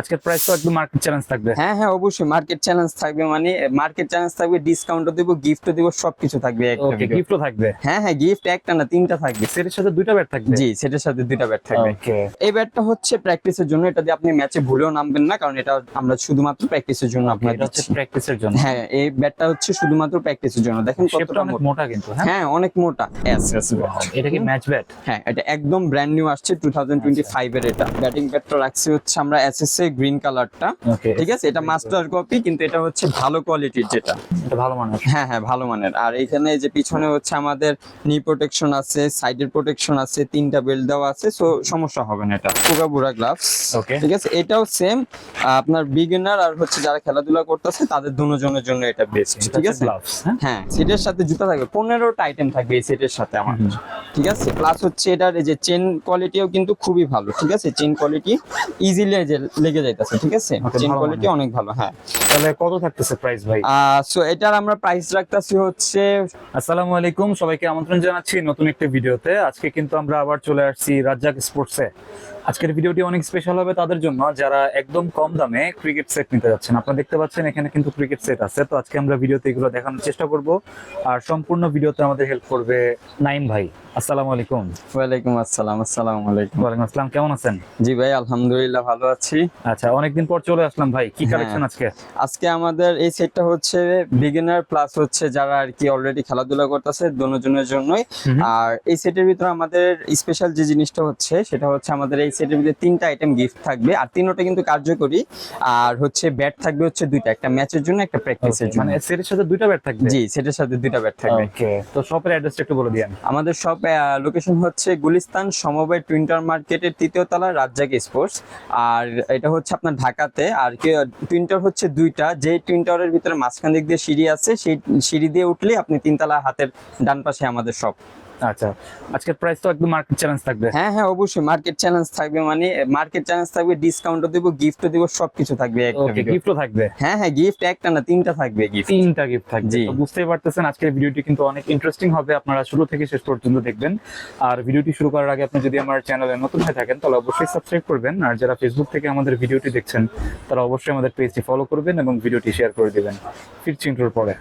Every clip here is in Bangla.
আজকের প্রাইস তো একদম মার্কেট চ্যালেঞ্জ থাকবে। হ্যাঁ হ্যাঁ অবশ্যই মার্কেট চ্যালেঞ্জ থাকবে মানে মার্কেট চ্যালেঞ্জ থাকবে ডিসকাউন্টও দেবো গিফটও দেবো সবকিছু থাকবে একটা ওকে গিফটও থাকবে। হ্যাঁ হ্যাঁ গিফট একটা না তিনটা থাকবে। সেটের সাথে দুইটা ব্যাট থাকবে? জি সেটার সাথে দুইটা ব্যাট থাকবে। এই ব্যাটটা হচ্ছে প্র্যাকটিসের জন্য এটা দিয়ে আপনি ম্যাচে ভুলেও নামবেন না কারণ এটা আমরা শুধুমাত্র প্র্যাকটিসের জন্য আপনার এটা হচ্ছে প্র্যাকটিসের জন্য। হ্যাঁ এই ব্যাটটা হচ্ছে শুধুমাত্র প্র্যাকটিসের জন্য। দেখেন কতটা অনেক মোটা। কিন্তু হ্যাঁ? হ্যাঁ অনেক মোটা। Yes, yes, এটা কি ম্যাচ ব্যাট হ্যাঁ এটা একদম ব্র্যান্ড নিউ আসছে টু থাউজেন্ড টোয়েন্টি ফাইভ এর এটা। ব্যাটিং ব্যাটটা রাখছি হচ্ছে আমরা এসএসএ গ্রিন কালারটা ঠিক আছে? এটা মাস্টার কপি কিন্তু এটা হচ্ছে ভালো কোয়ালিটির যেটা। এটা ভালো মানের। হ্যাঁ হ্যাঁ ভালো মানের। আর এখানে যে পিছনে হচ্ছে আমাদের নি প্রোটেকশন আছে সাইডের প্রোটেকশন আছে তিনটা বেল্ট দেওয়া আছে সো সমস্যা হবে না এটা। কোকাবুরা গ্লাভস ওকে ঠিক আছে? এটাও সেম আপনার বিগিনার আর হচ্ছে যারা খেলাধুলা করতেছে তাদের দুজনের জন্য এটা বেস্ট ঠিক আছে? গ্লাভস হ্যাঁ? হ্যাঁ সেটের সাথে জুতা থাকবে। পনেরোটা আইটেম থাকবে এই সেটের সাথে আমার। ঠিক আছে? প্লাস হচ্ছে এটার এই যে চেন কোয়ালিটিও কিন্তু খুবই ভালো। ঠিক আছে? চেন কোয়ালিটি ইজিলি লেগে যাইতেছে ঠিক আছে? চেন কোয়ালিটি অনেক ভালো হ্যাঁ। তাহলে কত থাকতেছে প্রাইস ভাই? সো এটার আমরা প্রাইস রাখতেছি হচ্ছে আসসালামু আলাইকুম সবাইকে আমন্ত্রণ জানাচ্ছি নতুন একটা ভিডিওতে। আজকে কিন্তু আমরা আবার চলে আসছি রাজ্জাক স্পোর্টসে আজকের ভিডিওটি অনেক স্পেশাল হবে তাদের জন্য যারা একদম কম দামে ক্রিকেট সেট নিতে যাচ্ছেন। আপনারা দেখতে পাচ্ছেন এখানে কিন্তু ক্রিকেট সেট আছে। তো আজকে আমরা ভিডিওতে এগুলো দেখানোর চেষ্টা করব। আর সম্পূর্ণ ভিডিওতে আমাদের হেল্প করবে নাইম ভাই। আসসালামু আলাইকুম। ওয়ালাইকুম আসসালাম আসসালামু আলাইকুম। ওয়ালাইকুম আসসালাম কেমন আছেন? জি ভাই আলহামদুলিল্লাহ ভালো আছি। আচ্ছা অনেকদিন পর চলে আসলাম ভাই কি হ্যাঁ। কালেকশন আজকে? আজকে আমাদের এই সেটটা হচ্ছে বিগিনার প্লাস হচ্ছে যারা আর কি অলরেডি খেলাধুলা করতেছে দোনোজনের জন্যই। আর এই সেটের ভিতরে আমাদের স্পেশাল যে জিনিসটা হচ্ছে সেটা হচ্ছে আমাদের এই সেটের ভিতরে তিনটা আইটেম গিফট থাকবে। আর তিনোটা কিন্তু কার্যকরী। আর হচ্ছে ব্যাট থাকবে হচ্ছে দুইটা একটা ম্যাচের জন্য একটা প্র্যাকটিসের জন্য। মানে সেটের সাথে দুইটা ব্যাট থাকবে? জি সেটের সাথে দুইটা ব্যাট থাকবে। ওকে তো শপের অ্যাড্রেসটা একটু বলে দিয়েন। আমাদের সব লোকেশন হচ্ছে গুলিস্তান সমবায় টুইন্টার মার্কেটের তৃতীয় তলা রাজ্জাক স্পোর্টস আর এটা হচ্ছে আপনার ঢাকাতে। আর টুইন্টার হচ্ছে দুইটা। যে টুইন্টারের ভিতরে মাঝখান দিক দিয়ে সিঁড়ি আছে সেই সিঁড়ি দিয়ে উঠলে আপনি তিনতলা হাতের ডান পাশে আমাদের সব আচ্ছা আজকের প্রাইস তো একদম মার্কেট চ্যালেঞ্জ থাকবে। হ্যাঁ হ্যাঁ অবশ্যই মার্কেট চ্যালেঞ্জ থাকবে মানে মার্কেট চ্যালেঞ্জ থাকবে ডিসকাউন্টও দেবো গিফটও দেবো সবকিছু থাকবে ওকে গিফটও থাকবে? হ্যাঁ হ্যাঁ গিফট একটা না তিনটা থাকবে গিফট তিনটা গিফট থাকবে। বুঝতেই পারতেছেন আজকের ভিডিওটি কিন্তু অনেক ইন্টারেস্টিং হবে। আপনারা শুরু থেকে শেষ পর্যন্ত দেখবেন। আর ভিডিওটি শুরু করার আগে আপনি যদি আমার চ্যানেলে নতুন হয়ে থাকেন তাহলে অবশ্যই সাবস্ক্রাইব করবেন। আর যারা ফেসবুক থেকে আমাদের ভিডিওটি দেখছেন তারা অবশ্যই আমাদের পেজটি ফলো করবেন এবং ভিডিওটি শেয়ার করে দিবেন। ফিরছি ইন্ট্রোর পরে।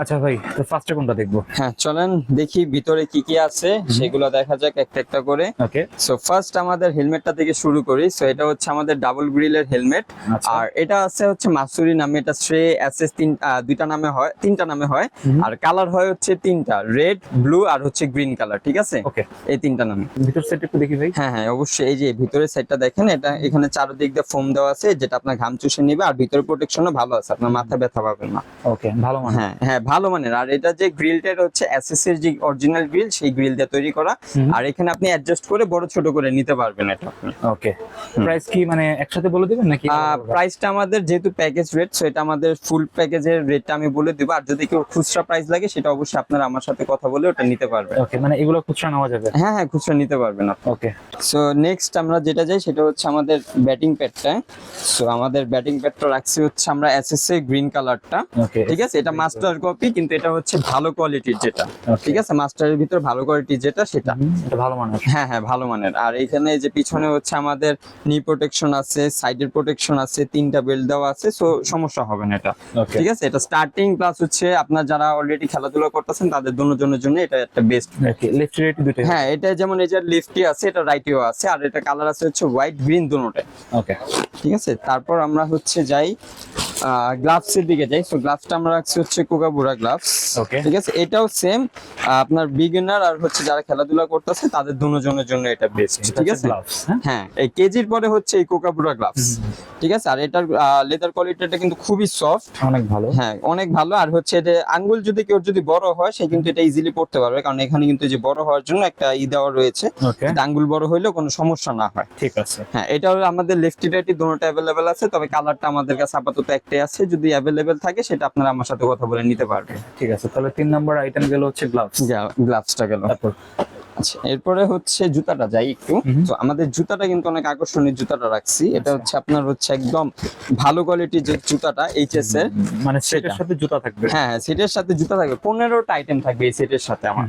আচ্ছা ভাই তো ফার্স্টে কোনটা দেখব? হ্যাঁ চলেন দেখি ভিতরে কি কি আছে। সেগুলো দেখা যাক একটা একটা করে। ওকে সো ফার্স্ট আমাদের হেলমেটটা থেকে শুরু করি। সো এটা হচ্ছে আমাদের ডাবল গ্রিলের হেলমেট। আচ্ছা। আর এটা আছে হচ্ছে মাসুরি নামে এটা শ্রে এসএস তিন দুইটা নামে হয় তিনটা নামে হয়। আর কালার হয় হচ্ছে তিনটা রেড ব্লু আর হচ্ছে গ্রিন কালার ঠিক আছে? ওকে এই তিনটা নামে। ভিতর সেট একটু দেখি ভাই। হ্যাঁ হ্যাঁ অবশ্যই। এই যে ভিতরের সাইডটা দেখেন এটা এখানে চারদিক দিয়ে ফোম দেওয়া আছে যেটা আপনার ঘাম চুষে নেবে আর ভিতরে প্রোটেকশনও ভালো আছে আপনার মাথা ব্যথা পাবেন না। ওকে ভালো মানে হ্যাঁ হ্যাঁ ভালো মানের। আর এটা যে গ্রিলটা হচ্ছে এসএস এর যে অরিজিনাল গ্রিল সেই গ্রিল দিয়ে তৈরি করা। আর এখানে আপনি অ্যাডজাস্ট করে বড় ছোট করে নিতে পারবেন এটা আপনি। ওকে প্রাইস কি মানে একসাথে বলে দিবেন নাকি? প্রাইসটা আমাদের যেহেতু প্যাকেজ রেট সো এটা আমাদের ফুল প্যাকেজের রেটটা আমি বলে দিব। আর যদি কেউ খুচরা প্রাইস লাগে সেটা অবশ্যই আপনারা আমার সাথে কথা বলে ওটা নিতে পারবেন। ওকে মানে এগুলো খুচরা নেওয়া যাবে? হ্যাঁ হ্যাঁ খুচরা নিতে পারবেন আপনি। ওকে সো নেক্সট আমরা যেটা যাই সেটা হচ্ছে আমাদের ব্যাটিং প্যাডটা সো আমাদের ব্যাটিং প্যাডটা রাখছি হচ্ছে আমরা এসএসএ গ্রিন কালারটা ঠিক আছে? এটা মাস্টার কপি কিন্তু এটা হচ্ছে ভালো কোয়ালিটির যেটা। ঠিক আছে? মাস্টারের ভিতর ভালো কোয়ালিটির যেটা সেটা। এটা ভালো মানের। হ্যাঁ হ্যাঁ ভালো মানের। আর এখানে যে পিছনে হচ্ছে আমাদের নি প্রোটেকশন আছে সাইডের প্রোটেকশন আছে তিনটা বেল্ট দেওয়া আছে সো সমস্যা হবে না এটা। ঠিক আছে? এটা স্টার্টিং প্লাস হচ্ছে আপনার যারা অলরেডি খেলাধুলা করতেছেন তাদের দোনোজনের জন্য এটা একটা বেস্ট লেফট রাইট দুটো হ্যাঁ এটা যেমন এই যে লেফটি আছে এটা রাইটিও আছে আর এটা কালার আছে হচ্ছে হোয়াইট গ্রিন দুটোটাই ওকে ঠিক আছে? তারপর আমরা হচ্ছে যাই গ্লাভস এর দিকে যাই। সো গ্লাভসটা আমরা রাখছি হচ্ছে কোকাবুরা গ্লাভস ওকে ঠিক আছে? এটাও সেম আপনার বিগিনার আর হচ্ছে যারা খেলাধুলা করতেছে তাদের দুজনের জন্য এটা বেস্ট ঠিক আছে? হ্যাঁ? হ্যাঁ এই কেজির পরে হচ্ছে এই কোকাবুরা গ্লাভস ঠিক আছে? আর এটার লেদার কোয়ালিটিটা কিন্তু খুবই সফট অনেক ভালো। হ্যাঁ অনেক ভালো। আর হচ্ছে এটা আঙ্গুল যদি কেউ যদি বড় হয় সে কিন্তু এটা ইজিলি পড়তে পারবে। কারণ এখানে কিন্তু যে বড় হওয়ার জন্য একটা ই দেওয়া রয়েছে। আঙ্গুল বড় হইলেও কোনো সমস্যা না হয়। ঠিক আছে। হ্যাঁ এটা আমাদের লেফটি রাইটি দুটোটা অ্যাভেলেবেল আছে। তবে কালারটা আমাদের কাছে আপাতত একটাই আছে যদি অ্যাভেলেবেল থাকে সেটা আপনারা আমার সাথে কথা বলে নিতে পারবেন। ঠিক আছে তাহলে তিন নাম্বার আইটেম গেল হচ্ছে গ্লাভস গ্লাভসটা গেল। তারপর আচ্ছা এরপরে হচ্ছে জুতাটা যাই একটু। তো আমাদের জুতাটা কিন্তু অনেক আকর্ষণীয় জুতাটা রাখছি। এটা হচ্ছে আপনার হচ্ছে একদম ভালো কোয়ালিটির যে জুতাটা এইচএস এর মানে সেটার সাথে জুতা থাকবে? হ্যাঁ হ্যাঁ সেটের সাথে জুতা থাকবে। পনেরোটা আইটেম থাকবে এই সেটের সাথে আমার।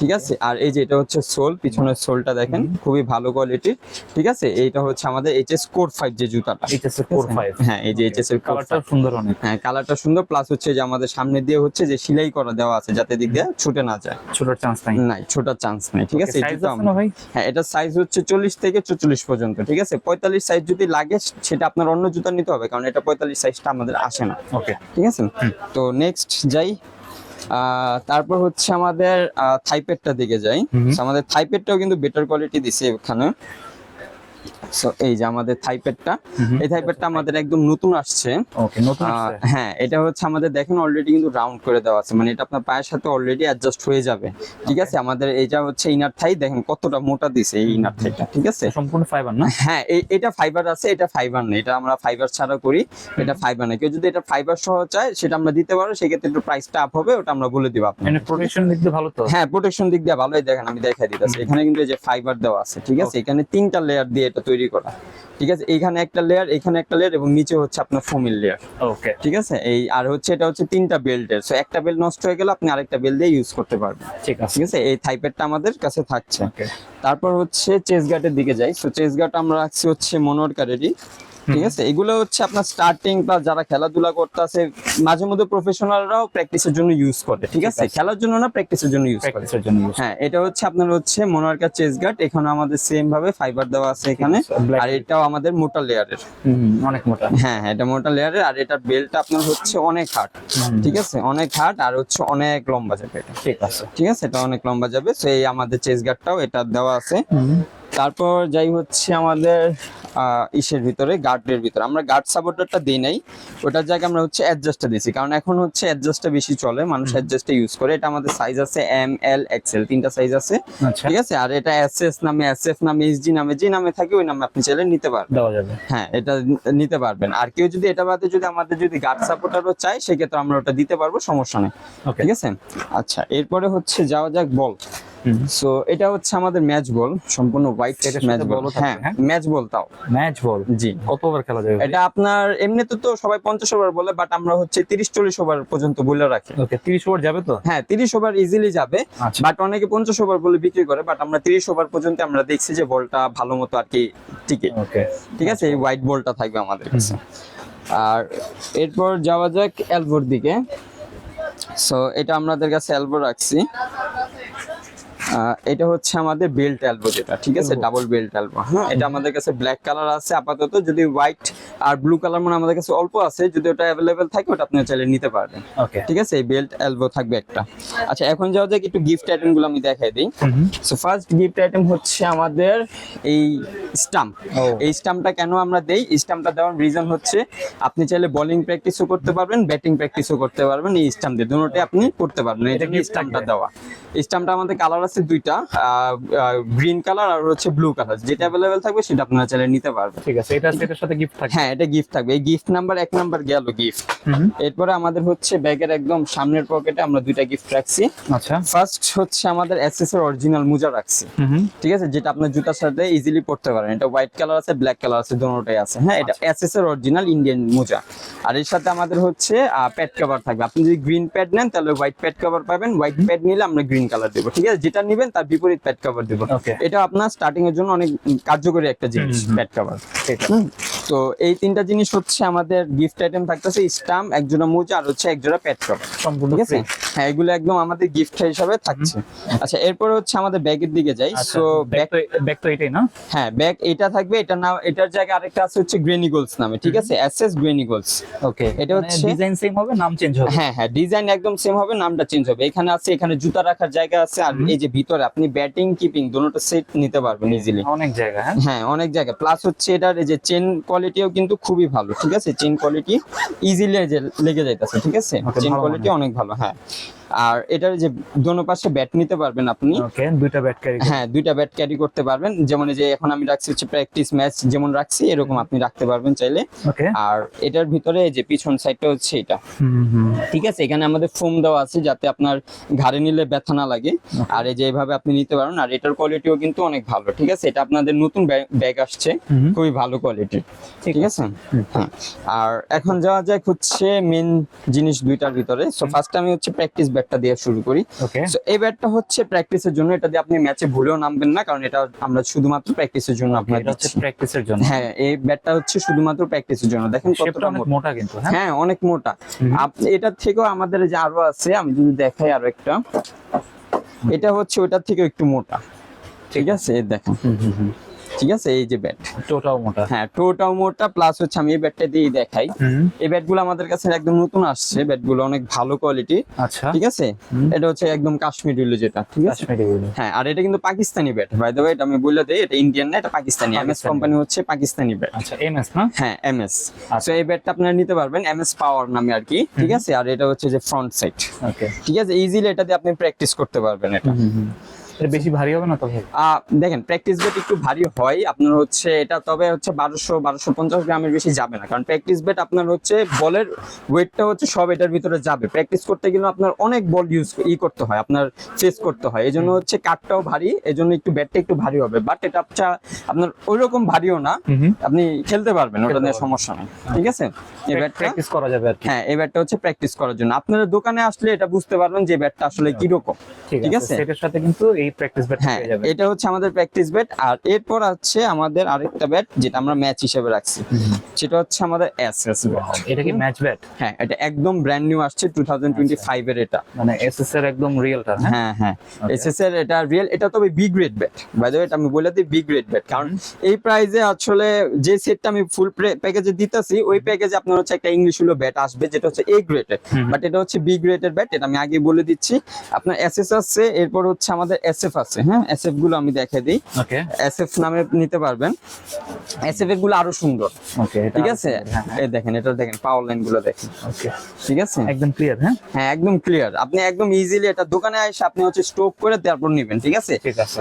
ঠিক আছে? আর এই যে এটা হচ্ছে সোল পিছনের সোলটা দেখেন খুবই ভালো কোয়ালিটির ঠিক আছে? এইটা হচ্ছে আমাদের এইচএস কোর ফাইভ যে জুতাটা। এইচএস এর কোর ফাইভ হ্যাঁ এই যে এইচএস এর কালারটা সুন্দর অনেক। হ্যাঁ কালারটা সুন্দর প্লাস হচ্ছে যে আমাদের সামনে দিয়ে হচ্ছে যে সেলাই করা দেওয়া আছে যাতে দিক দিয়ে ছুটে না যায়। ছোটার চান্স নাই। নাই ছোটার চান্স নাই। ঠিক আছে? হ্যাঁ এটা সাইজ হচ্ছে চল্লিশ থেকে চল্লিশ পর্যন্ত ঠিক আছে? পঁয়তাল্লিশ সাইজ যদি লাগে সেটা আপনার অন্য জুতা নিতে হবে কারণ এটা পঁয়তাল্লিশ সাইজটা আমাদের আসে না। ওকে ঠিক আছে? তো নেক্সট যাই। আহ, তারপর হচ্ছে আমাদের থাইপেডটা দিকে যাই। আমাদের থাইপেডটাও কিন্তু বেটার কোয়ালিটি দিছে এখানে। সো এই যে আমাদের থাইপেডটা এই আমাদের একদম নতুন আসছে। ওকে নতুন হ্যাঁ এটা হচ্ছে আমাদের দেখেন অলরেডি কিন্তু রাউন্ড করে দেওয়া আছে। মানে এটা আপনার পায়ের সাথে অলরেডি অ্যাডজাস্ট হয়ে যাবে। ঠিক আছে? আমাদের এইটা হচ্ছে ইনার থাই দেখেন কতটা মোটা দিছে এই ইনার থাইটা ঠিক আছে? সম্পূর্ণ ফাইবার না? হ্যাঁ এটা ফাইবার আছে এটা ফাইবার নেই। এটা আমরা ফাইবার ছাড়া করি এটা ফাইবার নেই। কেউ যদি এটা ফাইবার সহ চায় সেটা আমরা দিতে পারব সেক্ষেত্রে একটু প্রাইসটা আপ হবে ওটা আমরা বলে দিব আপনাকে। মানে প্রোটেকশন দিক দিয়ে ভালো তো? হ্যাঁ প্রোটেকশন দিক দিয়ে ভালোই দেখেন আমি দেখাই দিতেছি। এখানে কিন্তু এই যে ফাইবার দেওয়া আছে ঠিক আছে? এখানে তিনটা লেয়ার দিয়ে এটা তৈরি করা। ঠিক আছে? এখানে একটা লেয়ার এখানে একটা লেয়ার এবং নিচে হচ্ছে আপনার ফোমিল লেয়ার ওকে ঠিক আছে? এই আর হচ্ছে এটা হচ্ছে তিনটা বেল্টের সো একটা বেল্ট নষ্ট হয়ে গেলে আপনি আরেকটা বেল্ট দিয়ে ইউজ করতে পারবেন। ঠিক আছে। ঠিক আছে? এই থাইপেডটা আমাদের কাছে থাকছে। ওকে তারপর হচ্ছে চেস গার্ডের দিকে যাই। সো চেস গার্ড আমরা রাখছি হচ্ছে মনোয়ারকারেরই ঠিক আছে? এগুলো হচ্ছে আপনার স্টার্টিং বা যারা খেলাধুলা করতে আছে মাঝে মধ্যে প্রফেশনালরাও প্র্যাকটিসের জন্য ইউজ করে ঠিক আছে? খেলার জন্য না প্র্যাকটিসের জন্য ইউজ করে। হ্যাঁ এটা হচ্ছে আপনার হচ্ছে মনোয়ার্কার চেস গার্ড এখানে আমাদের সেম ভাবে ফাইবার দেওয়া আছে এখানে আর এটাও আমাদের মোটা লেয়ারের অনেক মোটা। হ্যাঁ হ্যাঁ এটা মোটা লেয়ারের আর এটার বেল্ট আপনার হচ্ছে অনেক হার্ড ঠিক আছে? অনেক হার্ড আর হচ্ছে অনেক লম্বা যাবে এটা। ঠিক আছে। ঠিক আছে? এটা অনেক লম্বা যাবে সেই আমাদের চেস গার্ডটাও এটা দেওয়া আছে। তারপর যাই হচ্ছে আমাদের ইসের ভিতরে গার্ডের ভিতরে। আমরা গার্ড সাপোর্টারটা দিই নাই ওটার জায়গায় আমরা হচ্ছে অ্যাডজাস্টটা দিছি কারণ এখন হচ্ছে অ্যাডজাস্টটা বেশি চলে মানুষ অ্যাডজাস্টটা ইউজ করে। এটা আমাদের সাইজ আছে এম এল এক্সেল তিনটা সাইজ আছে। আচ্ছা। ঠিক আছে? আর এটা এস এস নামে এস এফ নামে এস জি নামে যে নামে থাকে ওই নামে আপনি চাইলে নিতে পারবেন। হ্যাঁ এটা নিতে পারবেন। আর কেউ যদি এটা বাদে যদি আমাদের যদি গার্ড সাপোর্টারও চাই সেক্ষেত্রে আমরা ওটা দিতে পারব সমস্যা নেই। ঠিক আছে? আচ্ছা এরপরে হচ্ছে যাওয়া যাক বল। সো এটা হচ্ছে আমাদের ম্যাচ বল সম্পূর্ণ হোয়াইট ম্যাচ বল হ্যাঁ? ম্যাচ বল তাও। ম্যাচ বল জি। কত ওভার খেলা যাবে এটা আপনার এমনিতে তো সবাই পঞ্চাশ ওভার বলে বাট আমরা হচ্ছে তিরিশ চল্লিশ ওভার পর্যন্ত বলে রাখি। ওকে 30 ওভার যাবে তো? হ্যাঁ তিরিশ ওভার ইজিলি যাবে আচ্ছা। বাট অনেকে পঞ্চাশ ওভার বলে বিক্রি করে বাট আমরা তিরিশ ওভার পর্যন্ত আমরা দেখছি যে বলটা ভালো মতো আর কি টিকে। ওকে ঠিক আছে? এই হোয়াইট বলটা থাকবে আমাদের কাছে। আর এরপর যাওয়া যাক এলবোর দিকে। সো এটা আমাদের কাছে এলবো রাখছি। এটা হচ্ছে আমাদের বেল্ট অ্যালবো যেটা ঠিক আছে? ডাবল বেল্ট এলবো হ্যাঁ? এটা আমাদের কাছে ব্ল্যাক কালার আছে আপাতত যদি হোয়াইট আর ব্লু কালার মানে আমাদের কাছে অল্প আছে যদি ওটা অ্যাভেলেবেল থাকে ওটা আপনি চাইলে নিতে পারবেন। ওকে ঠিক আছে? এই বেল্ট এলবো থাকবে একটা। আচ্ছা এখন যাওয়া যাক একটু গিফট আইটেমগুলো আমি দেখাই দিই। সো ফার্স্ট গিফট আইটেম হচ্ছে আমাদের এই স্টাম্প। এই স্টাম্পটা কেন আমরা দেই? স্টাম্পটা দেওয়ার রিজন হচ্ছে আপনি চাইলে বোলিং প্র্যাকটিসও করতে পারবেন ব্যাটিং প্র্যাকটিসও করতে পারবেন এই স্টাম্প দিয়ে। দুটোটাই আপনি করতে পারবেন। এটা কি স্টাম্পটা? দেওয়া? স্টাম্পটা আমাদের কালার আছে দুইটা গ্রিন কালার আর হচ্ছে ব্লু কালার যেটা অ্যাভেলেবেল থাকবে সেটা আপনারা চাইলে নিতে পারবেন। ঠিক আছে এটা সেটার সাথে গিফট থাকবে? হ্যাঁ এটা গিফট থাকবে। এই গিফট নাম্বার এক নাম্বার গেল গিফট। এরপরে আমাদের হচ্ছে ব্যাগের একদম সামনের পকেটে আমরা দুইটা গিফট রাখছি। আচ্ছা। ফার্স্ট হচ্ছে আমাদের এসএস এর অরিজিনাল মোজা রাখছি। ঠিক আছে? যেটা আপনার জুতার সাথে ইজিলি পড়তে পারেন। এটা হোয়াইট কালার আছে ব্ল্যাক কালার আছে দুটোটাই আছে। হ্যাঁ এটা এসএস এর অরিজিনাল ইন্ডিয়ান মোজা। আর এর সাথে আমাদের হচ্ছে প্যাড কভার থাকবে। আপনি যদি গ্রিন প্যাড নেন তাহলে হোয়াইট প্যাড কভার পাবেন। হোয়াইট প্যাড নিলে আমরা গ্রিন কালার দেবো। ঠিক আছে? যেটা নেবেন তার বিপরীত প্যাড কভার দেবো এটা আপনার স্টার্টিং এর জন্য অনেক কার্যকরী একটা জিনিস প্যাট। প্যাড কভার ঠিক আছে হুম। তো এই তিনটা জিনিস হচ্ছে আমাদের গিফট আইটেম থাকতেছে স্টাম্প একজোড়া মোজা আর হচ্ছে একজোড়া প্যাড কভার সম্পূর্ণ ঠিক আছে? হ্যাঁ এগুলো একদম আমাদের গিফট হিসাবে থাকছে। আচ্ছা এরপরে হচ্ছে আমাদের ব্যাগের দিকে যাই। সো ব্যাগ ব্যাগ তো ব্যাগ তো এটাই না? হ্যাঁ ব্যাগ এটা থাকবে এটা না এটার জায়গায় আরেকটা আছে হচ্ছে গ্রেনি গোলস নামে ঠিক আছে? এসএস গ্রেনি গোলস ওকে এটা হচ্ছে- ডিজাইন সেম হবে নাম চেঞ্জ হবে? হ্যাঁ হ্যাঁ ডিজাইন একদম সেম হবে নামটা চেঞ্জ হবে। এখানে আছে এখানে জুতা রাখার জায়গা আছে আর এই যে ভিতরে আপনি ব্যাটিং কিপিং দুটোটা সেট নিতে পারবেন ইজিলি অনেক জায়গা হ্যাঁ? হ্যাঁ অনেক জায়গা। প্লাস হচ্ছে এটার এই যে চেন কোয়ালিটিও কিন্তু খুবই ভালো ঠিক আছে? চেন কোয়ালিটি ইজিলি লেগে যাইতেছে ঠিক আছে? চেন কোয়ালিটি অনেক ভালো হ্যাঁ। আর এটার যে দোনো পাশে ব্যাট নিতে পারবেন আপনি। ওকে দুইটা ব্যাট ক্যারি হ্যাঁ দুইটা ব্যাট ক্যারি করতে পারবেন। যেমন এই যে এখন আমি রাখছি হচ্ছে প্র্যাকটিস ম্যাচ যেমন রাখছি এরকম আপনি রাখতে পারবেন চাইলে। ওকে আর এটার ভিতরে যে পিছন সাইডটা হচ্ছে এটা। ঠিক আছে? এখানে আমাদের ফোম দেওয়া আছে যাতে আপনার ঘাড়ে নিলে ব্যথা না লাগে। আর এই যে এইভাবে আপনি নিতে পারেন আর এটার কোয়ালিটিও কিন্তু অনেক ভালো ঠিক আছে? এটা আপনাদের নতুন ব্যাগ আসছে। খুবই ভালো কোয়ালিটির ঠিক আছে? হ্যাঁ। আর এখন যাওয়া যাক হচ্ছে মেন জিনিস দুইটার ভিতরে। সো ফার্স্ট আমি হচ্ছে প্র্যাকটিস ব্যাটটা দিয়ে শুরু করি। সো এই ব্যাটটা হচ্ছে প্র্যাকটিসের জন্য। এটা দিয়ে আপনি ম্যাচে ভুলেও নামবেন না কারণ এটা আমরা শুধুমাত্র প্র্যাকটিসের জন্য আপনার এটা হচ্ছে প্র্যাকটিসের জন্য। হ্যাঁ এই ব্যাটটা হচ্ছে শুধুমাত্র প্র্যাকটিসের জন্য। দেখেন কতটা মোটা। কিন্তু হ্যাঁ? হ্যাঁ অনেক মোটা। এটার থেকেও আমাদের যে আরও আছে আমি যদি দেখাই আরও একটা। এটা হচ্ছে ওটার থেকে একটু মোটা। ঠিক আছে। দেখেন। হুম হুম। ঠিক আছে? এই যে ব্যাট টোটাও মোটা। হ্যাঁ টোটাও মোটা প্লাস হচ্ছে আমি এই ব্যাটটা দিয়ে দেখাই। এই ব্যাটগুলো আমাদের কাছে একদম নতুন আসছে। ব্যাটগুলো অনেক ভালো কোয়ালিটি আচ্ছা। ঠিক আছে? এটা হচ্ছে একদম কাশ্মীরি হলো যেটা ঠিক আছে? হ্যাঁ আর এটা কিন্তু Pakistani bat by the way এটা আমি বলে দেই এটা ইন্ডিয়ান না এটা পাকিস্তানি। এমএস কোম্পানি হচ্ছে পাকিস্তানি ব্যাট আচ্ছা এমএস না? হ্যাঁ এমএস আচ্ছা। সো এই ব্যাটটা আপনারা নিতে পারবেন এমএস পাওয়ার নামে আর কি ঠিক আছে? আর এটা হচ্ছে যে ফ্রন্ট সাইড ওকে ঠিক আছে? ইজিলি এটা দিয়ে আপনি প্র্যাকটিস করতে পারবেন এটা। বেশি ভারী হবে না তো ভাই দেখেন প্র্যাকটিস বেট একটু ভারী হয়। আপনার হচ্ছে এটা তবে হচ্ছে বারোশো বারোশো পঞ্চাশ গ্রামের বেশি যাবে না। কারণ প্র্যাকটিস বেট আপনার হচ্ছে বলের ওয়েটটা হচ্ছে সব এটার ভিতরে যাবে। প্র্যাকটিস করতে গেলে আপনার অনেক বল ইউজ ই করতে হয় আপনার করতে হয়। এই জন্য হচ্ছে কাঠটাও ভারী এই জন্য একটু ব্যাটটা একটু ভারী হবে। বাট এটা হচ্ছে আপনার ওই রকম ভারীও না। আপনি খেলতে পারবেন ওটা নিয়ে সমস্যা নেই। ঠিক আছে? এই ব্যাটটা প্র্যাকটিস করা যাবে আর হ্যাঁ এই ব্যাটটা হচ্ছে প্র্যাকটিস করার জন্য। আপনারা দোকানে আসলে এটা বুঝতে পারবেন যে ব্যাটটা আসলে কীরকম। ঠিক ঠিক আছে? আছে? সেটার সাথে কিন্তু এই প্র্যাকটিস ব্যাট হ্যাঁ যাবে এটা হচ্ছে আমাদের প্র্যাকটিস ব্যাট আর এরপর আছে আমাদের আরেকটা ব্যাট যেটা আমরা ম্যাচ হিসেবে রাখছি। সেটা হচ্ছে আমাদের এস এস ব্যাট এটা কি ম্যাচ ব্যাট হ্যাঁ এটা একদম ব্র্যান্ড নিউ আসছে টু থাউজেন্ড টোয়েন্টি ফাইভ এর এটা। মানে এসএস এর একদম রিয়েলটা হ্যাঁ? হ্যাঁ হ্যাঁ। এসএস এর এটা রিয়েল এটা তবে B grade bat by the way আমি বলে দিই বি গ্রেড ব্যাট কারণ এই প্রাইজে আসলে যে সেটটা আমি ফুল প্যাকেজে দিতেছি ওই প্যাকেজে আপনার হচ্ছে একটা ইংলিশ হলো ব্যাট আসবে যেটা হচ্ছে এ গ্রেডের। বাট এটা হচ্ছে বি গ্রেডের ব্যাট এটা আমি আগে বলে দিচ্ছি। আপনার এসএস আছে এরপর হচ্ছে আমাদের এসএফ আছে হ্যাঁ? এসএফগুলো আমি দেখে দিই। ওকে এসএফ নামে নিতে পারবেন। এসএফ এরগুলো আরও সুন্দর। ওকে ঠিক আছে? হ্যাঁ এই দেখেন এটা দেখেন পাওয়ার লাইনগুলো দেখেন। ওকে ঠিক আছে? একদম ক্লিয়ার হ্যাঁ? হ্যাঁ একদম ক্লিয়ার আপনি একদম ইজিলি এটা দোকানে এসে আপনি হচ্ছে স্টোক করে তারপর নেবেন ঠিক আছে?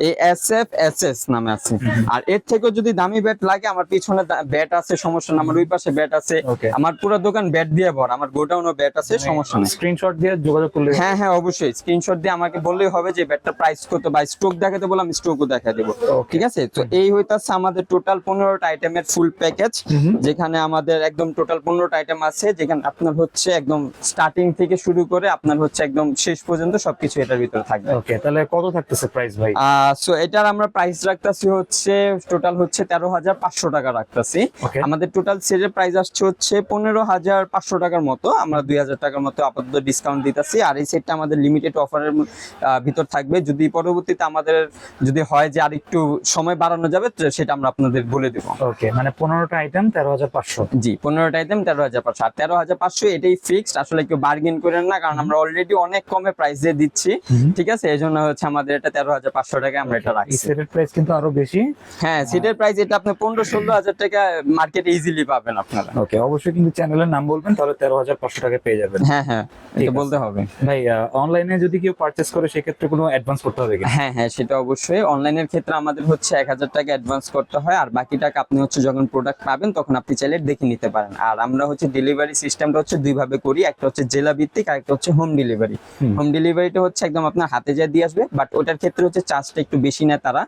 এই এস এফ এস এস নামে আছে। আর এর থেকেও যদি দামি ব্যাট লাগে আমার পিছনে ব্যাট আছে সমস্যা না আমার ওই পাশে ব্যাট আছে। আমার পুরো দোকান ব্যাট দিয়ে ভর। আমার গোডাউনও ব্যাট আছে সমস্যা নেই। স্ক্রিনশট দিয়ে যোগাযোগ করলে হ্যাঁ হ্যাঁ অবশ্যই। স্ক্রিনশট দিয়ে আমাকে বললেই হবে যে ব্যাটটা প্রাইস কত বা স্টক দেখাতে বলে আমি স্টকও দেখা দেবো। ঠিক আছে? তো এই হইতাছে আমাদের টোটাল পনেরোটা আইটেমের ফুল প্যাকেজ যেখানে আমাদের একদম টোটাল পনেরোটা আইটেম আছে যেখানে আপনার হচ্ছে একদম স্টার্টিং থেকে শুরু করে আপনার হচ্ছে একদম শেষ পর্যন্ত সবকিছু এটার ভিতরে থাকবে। ওকে তাহলে কত থাকতেছে প্রাইস ভাই? সো এটার আমরা প্রাইস রাখতেছি হচ্ছে টোটাল হচ্ছে তেরো হাজার পাঁচশো টাকা রাখতেছি। আমাদের টোটাল সেটের প্রাইস আসছে হচ্ছে পনেরো হাজার পাঁচশো টাকার মতো আমরা দুই হাজার টাকার মতো আপাতত ডিসকাউন্ট দিতেছি। আর এই সেটটা আমাদের লিমিটেড অফারের ভিতর থাকবে। যদি পরবর্তীতে আমাদের যদি হয় যে আর একটু সময় বাড়ানো যাবে সেটা আমরা আপনাদের বলে দেবো। ওকে মানে পনেরোটা আইটেম তেরো হাজার পাঁচশো। জি পনেরোটা আইটেম তেরো হাজার পাঁচশো। আর তেরো হাজার পাঁচশো এটাই ফিক্সড আসলে কেউ বার্গেন করেন না কারণ আমরা অলরেডি অনেক কমে প্রাইস দিয়ে দিচ্ছি ঠিক আছে? এই জন্য হচ্ছে আমাদের এটা তেরো হাজার পাঁচশো টাকা আমরা এটা রাখছি। সেটের প্রাইস কিন্তু আরও বেশি। হ্যাঁ সিটের প্রাইস এটা আপনি পনেরো ষোলো হাজার টাকা মার্কেটে ইজিলি পাবেন আপনারা। ওকে অবশ্যই কিন্তু চ্যানেলের নাম বলবেন তাহলে তেরো হাজার পাঁচশো টাকা পেয়ে যাবেন। হ্যাঁ হ্যাঁ এটা বলতে হবে। ভাই অনলাইনে যদি কেউ পারচেস করে সেক্ষেত্রে কোনো অ্যাডভান্স করতে হবে হ্যাঁ হ্যাঁ সেটা অবশ্যই। অনলাইনের ক্ষেত্রে আমাদের হচ্ছে এক হাজার টাকা অ্যাডভান্স করতে হয় আর বাকি টাকা আপনি হচ্ছে যখন প্রোডাক্ট পাবেন তখন আপনি চাইলে দেখে নিতে পারেন। আর আমরা হচ্ছে ডেলিভারি সিস্টেমটা হচ্ছে দুই ভাবে করি একটা হচ্ছে জেলা ভিত্তিক আর একটা হচ্ছে হোম ডেলিভারি হোম। ডেলিভারিটা হচ্ছে একদম আপনার হাতে যা দিয়ে আসবে বাট ওটার ক্ষেত্রে হচ্ছে চার্জটা একটু বেশি নেয় তারা।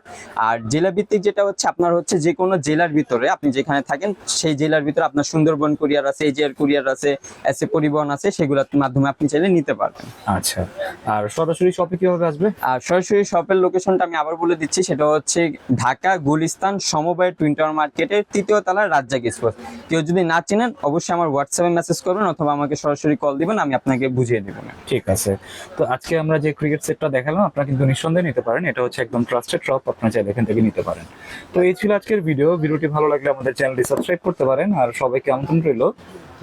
আর জেলা ভিত্তিক যেটা হচ্ছে আপনার হচ্ছে যে কোনো জেলার ভিতরে আপনি যেখানে থাকেন সেই জেলার ভিতরে আপনার সুন্দরবন কুরিয়ার আছে এজিআর কুরিয়ার আছে এসএ পরিবহন আছে সেগুলোর মাধ্যমে আপনি চাইলে নিতে পারবেন। আচ্ছা। আর সরাসরি শপে কীভাবে আসবে? আর সরাসরি শপের লোকেশনটা আমি আবার বলে দিচ্ছি। সেটা হচ্ছে ঢাকা, গুলিস্তান, সমবায় টুইন টাওয়ার মার্কেটের তৃতীয় তলার রাজ্জাক স্পোর্টস কেউ যদি না চিনেন, অবশ্যই আমার হোয়াটসঅ্যাপে মেসেজ করবেন অথবা আমাকে সরাসরি কল দিবেন, আমি আপনাকে বুঝিয়ে দেবো। ঠিক আছে। তো আজকে আমরা যে ক্রিকেট সেটটা দেখালাম, আপনারা কিন্তু নিঃসন্দেহে নিতে পারেন। এটা হচ্ছে একদম ট্রাস্টেড শপ আপনারা চাইলে এখান থেকে নিতে পারেন। তো এই ছিল আজকের ভিডিও ভিডিওটি ভালো লাগলে আমাদের চ্যানেলটি সাবস্ক্রাইব করতে পারেন। আর সবাইকে আমন্ত্রণ রইল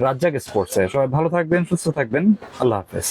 রাজ্জাক স্পোর্টসে সবাই ভালো থাকবেন, সুস্থ থাকবেন। আল্লাহ হাফেজ।